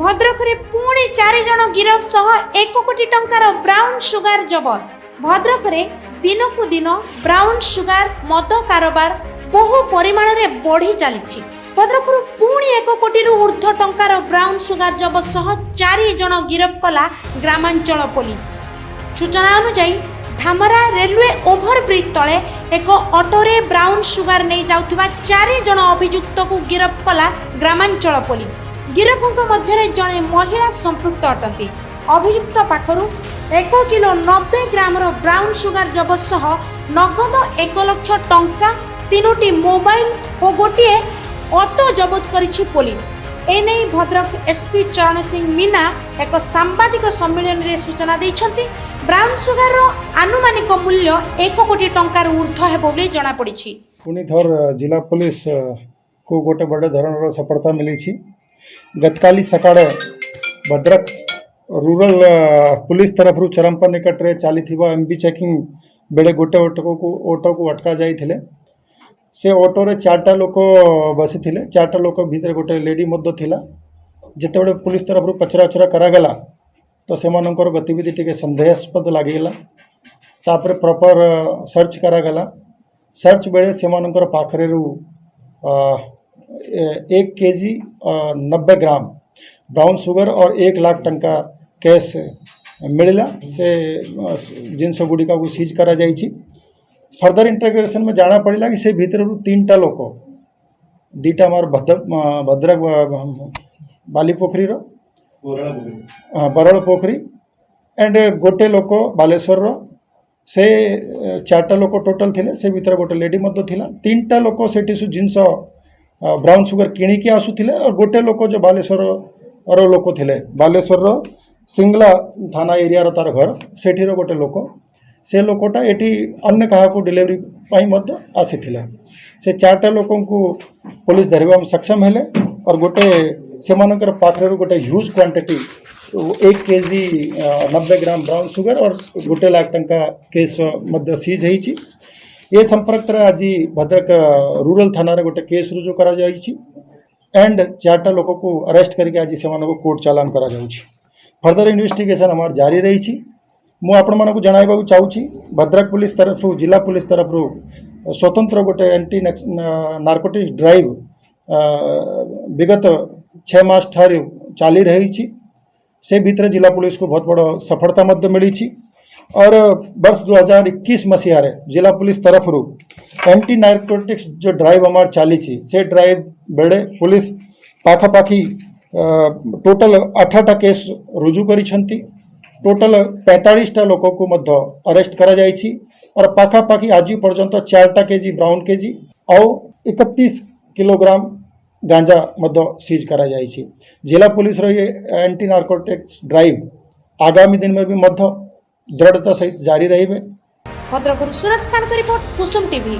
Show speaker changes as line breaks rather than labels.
ଭଦ୍ରକରେ ପୁଣି ଚାରି ଜଣ ଗିରଫ ସହ ଏକ କୋଟି ଟଙ୍କାର ବ୍ରାଉନ୍ ସୁଗାର ଜବତ ଭଦ୍ରକରେ ଦିନକୁ ଦିନ ବ୍ରାଉନ୍ ସୁଗାର ମଦ କାରବାର ବହୁ ପରିମାଣରେ ବଢ଼ି ଚାଲିଛି। ଭଦ୍ରକରୁ ପୁଣି ଏକ କୋଟିରୁ ଉର୍ଦ୍ଧ୍ୱ ଟଙ୍କାର ବ୍ରାଉନ୍ ସୁଗାର ଜବତ ସହ ଚାରି ଜଣ ଗିରଫ କଲା ଗ୍ରାମାଞ୍ଚଳ ପୋଲିସ। ସୂଚନା ଅନୁଯାୟୀ ଧାମରା ରେଲୱେ ଓଭରବ୍ରିଜ୍ ତଳେ ଏକ ଅଟୋରେ ବ୍ରାଉନ୍ ସୁଗାର ନେଇ ଯାଉଥିବା ଚାରି ଜଣ ଅଭିଯୁକ୍ତକୁ ଗିରଫ କଲା ଗ୍ରାମାଞ୍ଚଳ ପୋଲିସ। ଗିରଫଙ୍କ ମଧ୍ୟରେ ଜଣେ ମହିଳା ସମ୍ପୃକ୍ତ ଅଟନ୍ତି। ଅଭିଯୁକ୍ତ ପାଖରୁ ଏକ କିଲୋ ନବେ ଗ୍ରାମର ବ୍ରାଉନ୍ ସୁଗାର ଜବତ ସହ ନଗଦ ଏକ ଲକ୍ଷ ଟଙ୍କା ତିନୋଟି ମୋବାଇଲ ଓ ଗୋଟିଏ ଅଟୋ ଜବତ କରିଛି ପୋଲିସ। ଏନେଇ ଭଦ୍ରକ ଏସ୍ପି ଚରଣ ସିଂ ମୀନା ଏକ ସାମ୍ବାଦିକ ସମ୍ମିଳନୀରେ ସୂଚନା ଦେଇଛନ୍ତି ବ୍ରାଉନ୍ ସୁଗାରର ଆନୁମାନିକ ମୂଲ୍ୟ ଏକ କୋଟି ଟଙ୍କାର ଉର୍ଦ୍ଧ୍ୱ ହେବ ବୋଲି ଜଣାପଡ଼ିଛି।
ପୁଣି ଥର ଜିଲ୍ଲା ପୋଲିସକୁ ଗୋଟେ ବଡ଼ ଧରଣର ସଫଳତା ମିଳିଛି। ଗତକାଲି ସକାଳେ ଭଦ୍ରକ ରୁରାଲ ପୁଲିସ ତରଫରୁ ଚରମ୍ପା ନିକଟରେ ଚାଲିଥିବା ଏମ୍ ବି ଚେକିଂ ବେଳେ ଗୋଟେ ଅଟୋକୁ ଅଟୋକୁ ଅଟକା ଯାଇଥିଲେ ସେ ଅଟୋରେ ଚାରିଟା ଲୋକ ବସିଥିଲେ ଚାରିଟା ଲୋକ ଭିତରେ ଗୋଟେ ଲେଡି ମଧ୍ୟ ଥିଲା ଯେତେବେଳେ ପୁଲିସ ତରଫରୁ ପଚରାଉଚରା କରାଗଲା ତ ସେମାନଙ୍କର ଗତିବିଧି ଟିକେ ସନ୍ଦେହାସ୍ପଦ ଲାଗିଗଲା ତାପରେ ପ୍ରପର ସର୍ଚ୍ଚ କରାଗଲା सर्च बेड़े सेमानंकर पाखरेरु अ, ए- एक के जी नब्बे ग्राम ब्राउन शुगर और एक लाख टंका कैश मिलला से जिनस गुड़िका सीज कर फर्दर इंटरग्रेसन में जाना पड़ा कि से भितर तीन टा लोक दीटा मार भद्र भद्रक बालीपोखरी बरल पोखरी एंड गोटे लोक बालेश्वर से चार्टा लोक टोटाल थे से भितर गोटे लेडी थी तीन टा लोक से जिनस ବ୍ରାଉନ୍ ସୁଗର କିଣିକି ଆସୁଥିଲେ ଆଉ ଗୋଟେ ଲୋକ ଯେଉଁ ବାଲେଶ୍ୱରର ଲୋକ ଥିଲେ। ବାଲେଶ୍ୱରର ସିଙ୍ଗଲା ଥାନା ଏରିଆର ତାର ଘର ସେଠିର ଗୋଟେ ଲୋକ। ସେ ଲୋକଟା ଏଠି ଅନ୍ୟ କାହାକୁ ଡେଲିଭରି ପାଇଁ ମଧ୍ୟ ଆସିଥିଲା। ସେ ଚାରିଟା ଲୋକଙ୍କୁ ପୋଲିସ ଧରିବା ସକ୍ଷମ ହେଲେ ଆଉ ଗୋଟେ ସେମାନଙ୍କର ପାଖରେ ଗୋଟେ ହ୍ୟୁଜ୍ କ୍ୱାଣ୍ଟିଟି ଏକ କେ ଜି ନବେ ଗ୍ରାମ ବ୍ରାଉନ୍ ସୁଗର और ଗୋଟେ ଲାଖ ଟଙ୍କା କେସ୍ ମଧ୍ୟ ସିଜ୍ ହେଇଛି। ए संपर्क आज भद्रक रूराल थाना गोटे केस रुजु कर एंड चार्टा लोक को अरेस्ट करके आज से कोर्ट चलाण कर फर्दर इनभेटिगेसन आम जारी रही मुझे जनवाक चाहूँ भद्रक पुलिस तरफ़, जिला पुलिस तरफ़ स्वतंत्र गोटे एंटी नार्कोटिक्स ड्राइव विगत छस ठार चली रही से भितर जिला पुलिस को बहुत बड़ सफलता मिली और वर्ष 2021 मसीह जिला पुलिस तरफ़ रु एंटी नार्कोटिक्स जो ड्राइव अमार चाली से ड्राइव बेड़े पुलिस पाखापाखी टोटल अठाटा केस रुजू कर टोटल पैंतालीसटा लोक को मध्य अरेस्ट करा जाइए और पाखापाखि आज पर्यंत चार्टा के जी ब्राउन के जी और इकतीस किलोग्राम गांजा मध्य सीज करा जिला पुलिस ये एंटी नार्कोटिक्स ड्राइव आगामी दिन में भी मध्य ଦୃଢ଼ତା ସହିତ ଜାରି ରହିବେ
ଭଦ୍ରକରୁ ସୁରଜ ଖାନଙ୍କ ରିପୋର୍ଟ କୁସୁମ ଟିଭି